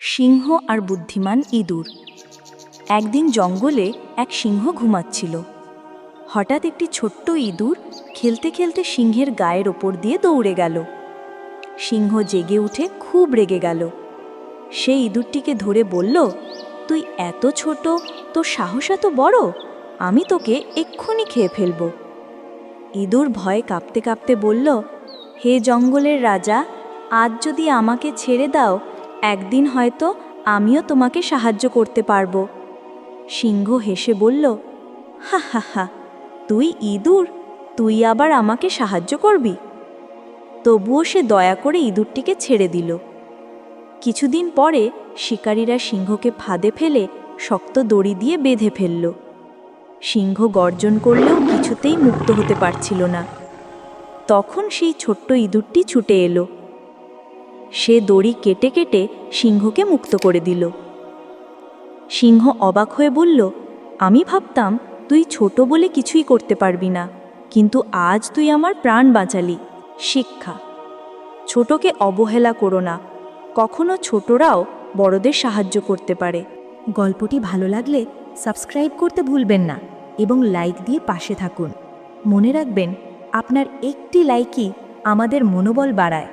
সিংহ আর বুদ্ধিমান ইঁদুর। একদিন জঙ্গলে এক সিংহ ঘুমাচ্ছিল। হঠাৎ একটি ছোট্ট ইঁদুর খেলতে খেলতে সিংহের গায়ের ওপর দিয়ে দৌড়ে গেল। সিংহ জেগে উঠে খুব রেগে গেল। সে ইঁদুরটিকে ধরে বলল, তুই এত ছোট, তোর সাহস এত বড়, আমি তোকে এক্ষুনি খেয়ে ফেলব। ইঁদুর ভয়ে কাঁপতে কাঁপতে বলল, হে জঙ্গলের রাজা, আজ যদি আমাকে ছেড়ে দাও একদিন হয়তো আমিও তোমাকে সাহায্য করতে পারব। সিংহ হেসে বলল, হা হা হা, তুই ইঁদুর, তুই আবার আমাকে সাহায্য করবি? তবুও সে দয়া করে ইঁদুরটিকে ছেড়ে দিল। কিছুদিন পরে শিকারীরা সিংহকে ফাঁদে ফেলে শক্ত দড়ি দিয়ে বেঁধে ফেলল। সিংহ গর্জন করলেও কিছুতেই মুক্ত হতে পারছিল না। তখন সেই ছোট্ট ইঁদুরটি ছুটে এলো। সে দড়ি কেটে কেটে সিংহকে মুক্ত করে দিল। সিংহ অবাক হয়ে বলল, আমি ভাবতাম তুই ছোট বলে কিছুই করতে পারবি না, কিন্তু আজ তুই আমার প্রাণ বাঁচালি, শিক্ষা। ছোটকে অবহেলা করো না, কখনো ছোটরাও বড়দের সাহায্য করতে পারে। গল্পটি ভালো লাগলে সাবস্ক্রাইব করতে ভুলবেন না এবং লাইক দিয়ে পাশে থাকুন। মনে রাখবেন, আপনার একটি লাইকই আমাদের মনোবল বাড়ায়।